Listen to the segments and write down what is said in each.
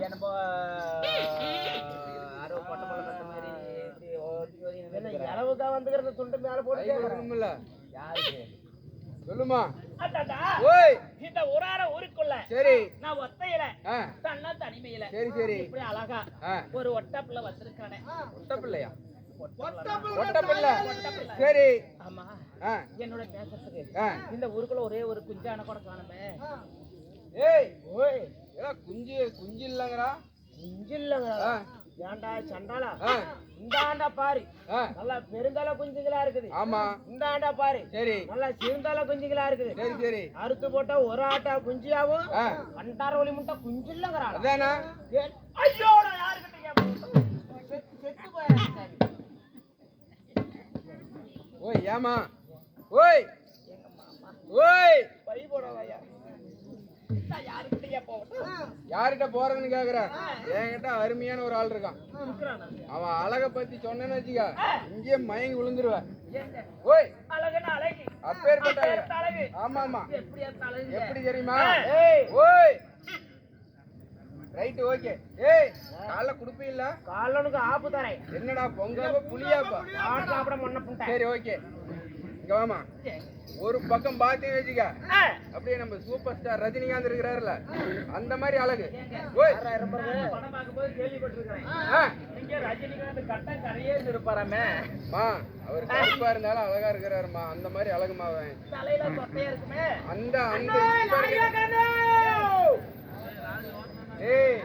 என்னமோ யாரோ பொட்டை பொண்ணு கத்த மாதிரி இப்படி ஓடி ஓடி நின்னுட்டு இளவுக்கா வந்துக்கிறத துண்டு மேல போட்டு யாருக்கு சொல்லுமா. அடடா, ஓய். இந்த ஊரார ஊருக்குள்ள சரி. நான் ஒத்தையில தன்ன தனிமையில. சரி சரி. இப்படி அழகா ஒரு ஒட்டப்புல வச்சிருக்கானே ஒட்ட பிள்ளையா ஒட்டப்புல. ஒட்ட பிள்ளை ஒட்டப்புல. சரி. ஆமா. என்னோட பேசுறதுக்கு இந்த ஊருக்குள்ள ஒரே ஒரு குஞ்சான கூட காணுமே. ஏய். ஓய். ஏடா குஞ்சு குஞ்சு இல்லங்கடா. குஞ்சு இல்லங்க ஆ. ஏன்டா சண்டாளா? இந்த ஆண்டா பாரு. நல்லா பெருந்தள குஞ்சுகளா இருக்குது. ஆமா. இந்த ஆண்டா பாரு. சரி. நல்லா சிறுந்தள குஞ்சுகளா இருக்குது. சரி சரி. அறுத்து போட்டா ஒரு ஆட்டா குஞ்சியாவும் ஆ. பண்டார ஒளி முட்டை குஞ்சு இல்லங்கிறான் அதானா? ஐயோ. ஓய் ஏமா ஓய். ஓய். பை போடாதயா. யார்கிட்ட போறதுன்னு கேக்குற? என்கிட்ட அருமையான ஒரு ஆள் இருக்கான்? அவன் அழக பத்தி சொன்னேன்னு வச்சுக்க இங்கேயே மயங்கி விழுந்துருவ. ஏங்க? ஓய். அப்பேற்பட்ட. ஆமா ஆமா எப்படி தெரியுமா? ஓய். Right okay. ஏய் காலைல குடுப்பீல்ல காலனுக்கு ஆப்பு தரேன். என்னடா பொங்கலப்ப புளியாப்பா? சாப்பிட புண்டை சரி ஓகே. இங்க வாமா. ஒரு பக்கம் பார்த்தே வச்சுக்க. அப்படியே நம்ம சூப்பர் ஸ்டார் ரஜினிகாந்த் இருக்கிறாருல அந்த மாதிரி அழகு. ஓய். படம் பார்க்கும்போது கேள்விப்பட்டிருக்கிறேன். ரஜினிகாந்த் கரையே இருப்பாராமே. மா அவர் கருப்பா இருந்தாலும் அழகா இருக்கிறாருமா. அந்த மாதிரி அழகுமா தலையில இருக்குமே. அந்த அந்த ஏய்!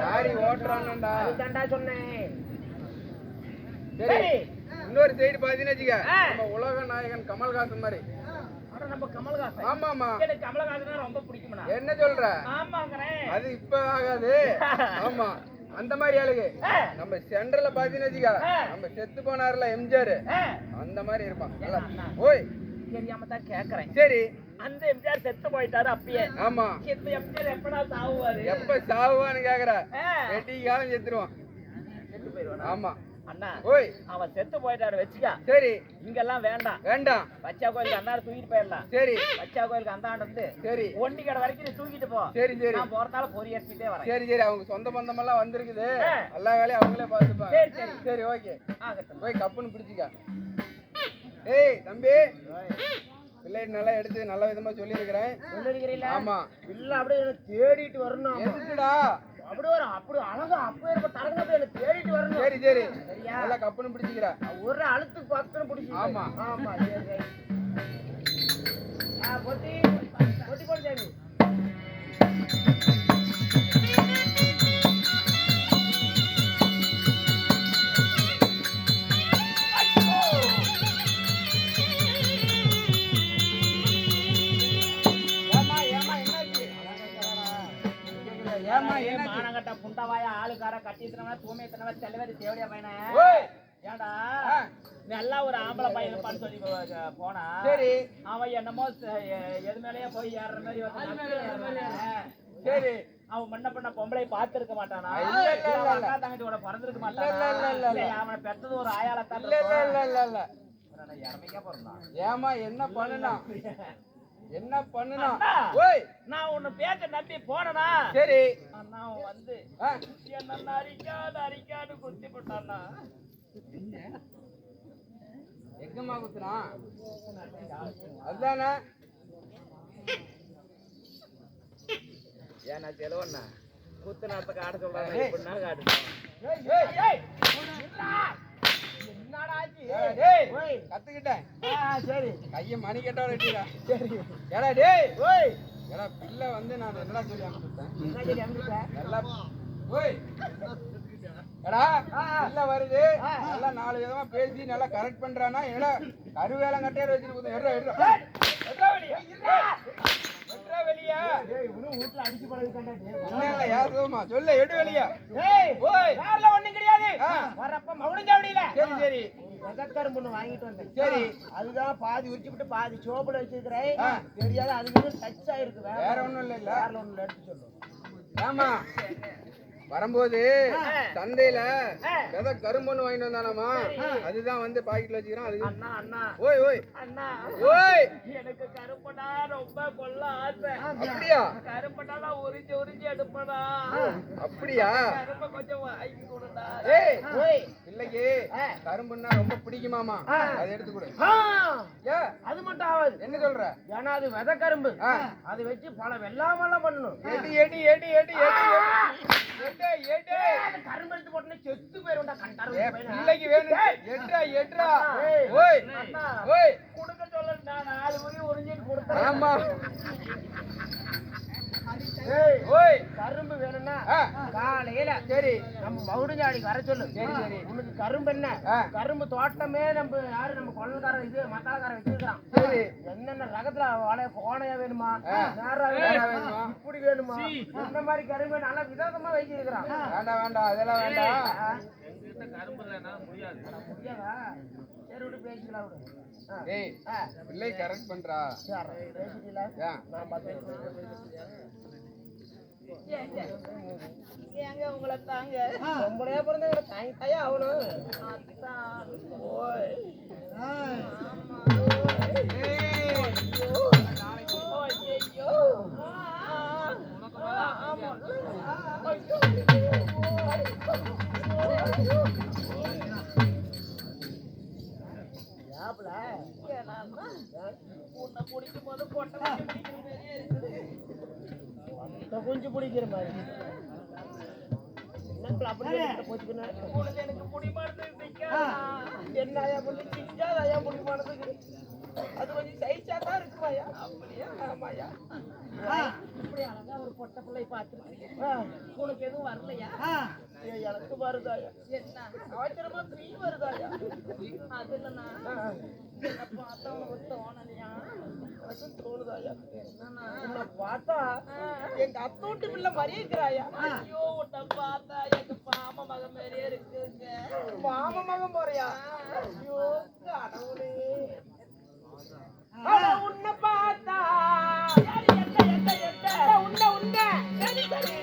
லாரி ஓட்டுறான்டா. சொன்னேன். சரி. இன்னொரு சைடு பாத்தீங்கன்னா வச்சுக்க. நம்ம உலக நாயகன் கமல்ஹாசன் மாதிரி. நம்ம கமல்ஹாசன். ஆமாமா எனக்கு கமலஹாசனா ரொம்ப பிடிக்கும்டா. என்ன சொல்ற? ஆமாங்கிறேன் அது இப்ப ஆகாது. ஆமா. அந்த மாதிரி அழகு ஆ, நம்ம சென்டர்ல பாத்தீங்கன்னா வச்சுக்க. நம்ம செத்து போனார்ல எம்ஜிஆர். அந்த மாதிரி இருப்பான். நல்லா. ஓய். தெரியாம தான் கேக்குறேன். சரி. அந்த எம்ஜிஆர் செத்து போயிட்டாரு அப்பயே. ஆமா. இந்த எம்ஜிஆர் எப்படா சாவுவாரு? எப்ப சாவுவான்னு கேக்குற? ஆ, வெட்டி காலம் செத்துருவான். செத்து போயிடுவானா? ஆமா. அண்ணா ஓய். அவன் செத்து போயிட்டாரு வச்சுக்க. சரி. இங்கெல்லாம் வேண்டாம். வேண்டாம். பச்சா கோயிலுக்கு அந்தாண்ட தூக்கிட்டு போயிடலாம். சரி. பச்சா கோயிலுக்கு அந்தாண்ட இருந்து சரி. ஒண்டி கடை வரைக்கும் நீ தூக்கிட்டு போ. சரி சரி. நான் போறதால பொறி அடிச்சுட்டே வரேன். சரி சரி. அவங்க சொந்த பந்தம் எல்லாம் வந்திருக்குது. எல்லா வேலையும் அவங்களே பார்த்துப்பாங்க. சரி, சரி. சரி ஓகே. போய் கப்புன்னு பிடிச்சிக்க. ஏய் தம்பி. பிள்ளை நல்லா எடுத்து நல்ல விதமா சொல்லியிருக்கிறேன். சொல்லிருக்கிறீங்களா ஆமா. இல்ல அப்படியே தேடிட்டு வரணும். எதுக்குடா? அப்படி ஒரு அப்படி அழகா அப்ப இருக்க தரங்க போய் என்ன தேடிட்டு வரணும். சரி சரி? நல்லா கப்புன்னு பிடிச்சிக்கிற. ஒரு அழுத்துக்கு பக்கம் பிடிச்சி ஆமா. ஆமா சரி சரி. ஆ, பொட்டி பொட்டி போடு சாமி ஆளுக்கார கட்டித்தனவா தூமைத்தனவா தலைவர் தேவடியா பையன? ஆ. நல்லா ஒரு ஆம்பளை பையன் சொல்லி போனா. சரி. அவன் என்னமோ எது மேலயே போய் ஏறுற மாதிரி. சரி. அவன் முன்ன பண்ண பொம்பளை பார்த்திருக்க மாட்டானா. அக்கா தங்கச்சியோட பிறந்திருக்க மாட்டானா இல்ல, இல்ல, இல்ல, இல்ல. இல்ல, அவனை பெத்தது ஒரு ஆயாளத்தான் இல்ல இல்ல இல்ல இல்ல ஏமா என்ன பண்ணுனா? என்ன பண்ணுனா? அண்ணா. ஓய்! நான் உன்னை பேச்ச நம்பி போனனா? சரி. அண்ணா அவன் வந்து ஆ, என்ன அரிக்காது அரிக்காது குத்தி போட்டானா எங்கம்மா குத்துனா? அதுதானே ஏன்னா செலவண்ணா குத்து நேரத்துக்கு ஆட சொல்றாங்க ஏய், டேய், ஓய். கத்துக்கிட்டேன். ஆ, சரி. கைய மணி வெட்டிடா சரி. ஏடா டேய் ஓய். ஏடா பிள்ளை வந்து நான் என்னடா சொல்லி அனுப்பிட்டேன் நல்லா ஓய். ஏடா பிள்ளை வருது. நல்லா நாலு விதமா பேசி நல்லா கரெக்ட் பண்றானா? என்னடா கருவேலம் கட்டையில வச்சிட்டு போதும் எடுறா. எடுறா சொல்லு எடு வெளிய. ஒண்ணும் கிடையாது. வரப்ப மவுனஞ்சாவடியில சரி சரி. வெதக்கரும்பு ஒண்ணு வாங்கிட்டு வந்தேன். சரி. அதுதான் பாதி உரிச்சு விட்டு பாதி சோப்புல வச்சிருக்கிறேன். தெரியாது அதுக்கு டச் ஆயிருக்கு வேற. ஒண்ணும் இல்ல இல்ல. வேற ஒண்ணு எடுத்து சொல்லு. ஆமா. வரும்போது. சந்தையில ஆ. விதை கரும்புன்னு வாங்கிட்டு வந்தானாமா? அதுதான் வந்து பாக்கெட்ல வச்சுக்கிறான் அது அண்ணா அண்ணா. ஓய் ஓய். அண்ணா. ஓய். எனக்கு கருப்படா ரொம்ப கொல்ல ஆசை. அப்படியா? கருப்பு உரிச்சு உரிச்சு எடுப்படா அப்படியா? ரொம்ப கொஞ்சம் வாங்கி கொடுடா. ஏய் ஓய். பிள்ளைக்கு கரும்புன்னா ரொம்ப பிடிக்குமாமா? அதை எடுத்து கொடு. அது மட்டும் ஆகாது. என்ன சொல்ற? ஏன்னா அது விதை கரும்பு. அதை வச்சு பல வெள்ளாமெல்லாம் பண்ணணும். எடி எடி எடி எடி எடி கரும்பு எடுத்து போட்டோன்னே செத்து போயிரும்டா ஏ கண்டாரு பிள்ளைக்கு வேணும் எட்ரா எட்ரா. ஓய். ஓய் கொடுக்க சொல்லட்டா நாலு உரி உறிஞ்சிட்டு கொடுத்தேன் ஆமா. ஓய். கரும்பு வேணும்னா காலையில சரி. நம்ம மவுடுஞ்சாடிக்கு வர சொல்லு. சரி, சரி. உனக்கு கரும்பு என்ன. கரும்பு தோட்டமே நம்ம யாரு? நம்ம கொள்ளக்காரன் இது மத்தாளக்காரன் வச்சிருக்கான் சரி. என்னென்ன ரகத்துல வாழை கோணையா வேணுமா. நேரா வேணுமா? இப்படி வேணுமா? இந்த மாதிரி கரும்பு நல்லா விதவிதமா வச்சிருக்கிறான் வேண்டாம் வேண்டாம். அதெல்லாம் வேண்டாம். முடியாதா. சரி விட்டு பேசிக்கலாம் விடு. ஏய். பிள்ளை கரெக்ட் பண்றா. நான் பார்த்து ஏங்க உங்களை தாங்க உங்களையா பிறந்த தாய் தாயா அவனும் அத்தான். ஓய் ஐயோ ஆமா பிடிக்கிற மாதிரி என்ன? அது கொஞ்சம் சைஸா தான் இருக்குமாயா அப்படியா? ஆமாயா இப்படி அழகா ஒரு பொட்டை பிள்ளை பார்த்துருக்கீங்க. உனக்கு எதுவும் வரலையா? எனக்கு வருதாயா என்ன? அவசரமா ஃப்ரீ வருதாயா அது இல்லைண்ணா. என்ன பார்த்தா உனக்கு தோணலையா எனக்கு தோணுதாயா உன்னை பார்த்தா எங்க அத்தோட்டு பிள்ளை மாதிரியே இருக்கிறாயா ஐயோ. உன்னை பார்த்தா எங்க மாமா மகன் மாதிரியே இருக்குங்க. மாமா மகன் போறியா ஐயோ கடவுளே. அட, உன்னை பார்த்தா? உன்னை, உன்னை. சரி, சரி.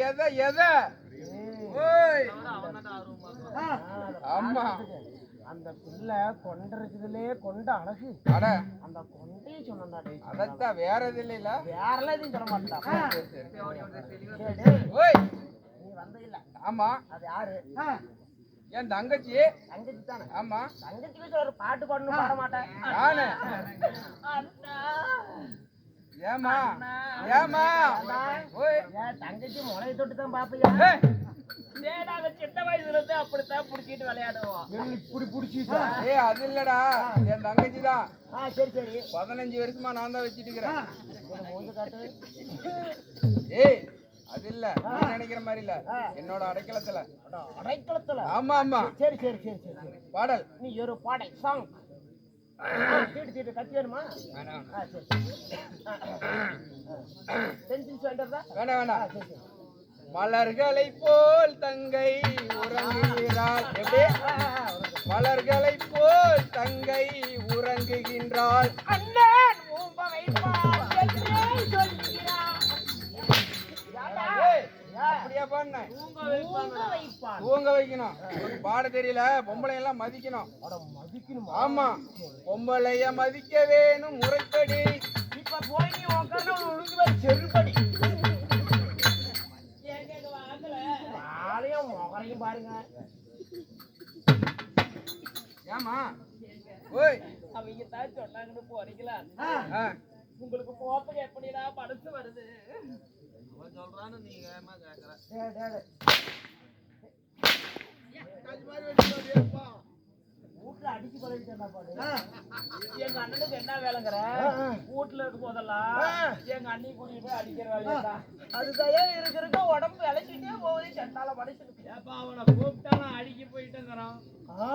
எதை எதை? எதை ஓய். ஆமா. அந்த பிள்ளை கொண்டிருக்குதுலே கொண்ட அழகு. அட. அந்த கொண்டையும் சொன்னா அதத்தான் வேற இது இல்லைல வேறெல்லாம் எதுவும் சொல்ல மாட்டான். ஓய். நீ வந்த இல்ல. ஆமா. அது யாரு? என் தங்கச்சி? தங்கச்சி தானே? ஆமா. தங்கச்சி ஒரு பாட்டு பாடணும் பாட மாட்டேன். நானு ஏமா ஏமா தங்கச்சி முளைய தொட்டு தான் பாப்பையா நாங்க சின்ன வயசுல இருந்து அப்படித்தான் புடிச்சிட்டு விளையாடுவோம். இப்படி புடிச்சிட்டா ஏய் அது இல்லடா. என் தங்கச்சி தான். ஆ சரி சரி. பதினஞ்சு வருஷமா நான் தான் வச்சிட்டு இருக்கிறேன் ஏய் அது இல்ல. நீ நினைக்கிற மாதிரி இல்ல. என்னோட அடைக்கலத்துல. அட, அடைக்கலத்துல? ஆமா ஆமா. சரி சரி சரி சரி. பாடல். நீ ஒரு பாடை சாங் தீட்டு கத்தி வேணுமா மலர்களை போல் தங்கை உறங்குகிறாள். எப்படி. மலர்களை போல் தங்கை உறங்குகின்றாள். அண்ணன் வைக்கணும் பாட தெரியல பொம்பளை எல்லாம் மதிக்கணும்? ஆமா பொம்பளைய மதிக்க வேணும் முறைப்படி. இப்ப போய் நீ உழுந்து போய் செருப்படி. ஆளையும் முகரையும் பாருங்க. ஏமா ஓய். அவங்க தான் சொன்னாங்கன்னு போறீங்களா உங்களுக்கு போறதுக்கு எப்படிடா மனசு வருது. எங்க அண்ணனுக்கு என்ன வேலைங்கிற. வீட்டுல இருக்கும் போதெல்லாம். எங்க அண்ணி கூட்டிட்டு அடிக்கிற வேலையதான் அதுதான் இருக்க இருக்க உடம்பு விளைச்சிட்டே போகுது செட்டால மனுஷனுக்கு ஏப்பா அவனை கூப்பிட்டாலும் அடிக்க போயிட்டுங்கிறான். ஆ,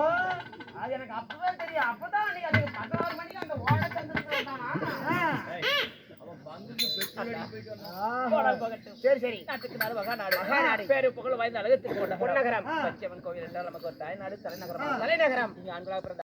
அது எனக்கு அப்பதான் தெரியும். அப்பதான் அன்னைக்கு அது பதினாறு மணிக்கு அந்த ஓட சந்திரத்துல சரி சரி. பேரு புகழ் வாய்ந்த அழகத்துக்கு கொண்ட பொன்னகரம் பச்சையம்மன் கோவில் என்றால் நமக்கு ஒரு தாய் நாடு தலைநகரம் தலைநகரம். இங்கு ஆண்களாக பிறந்த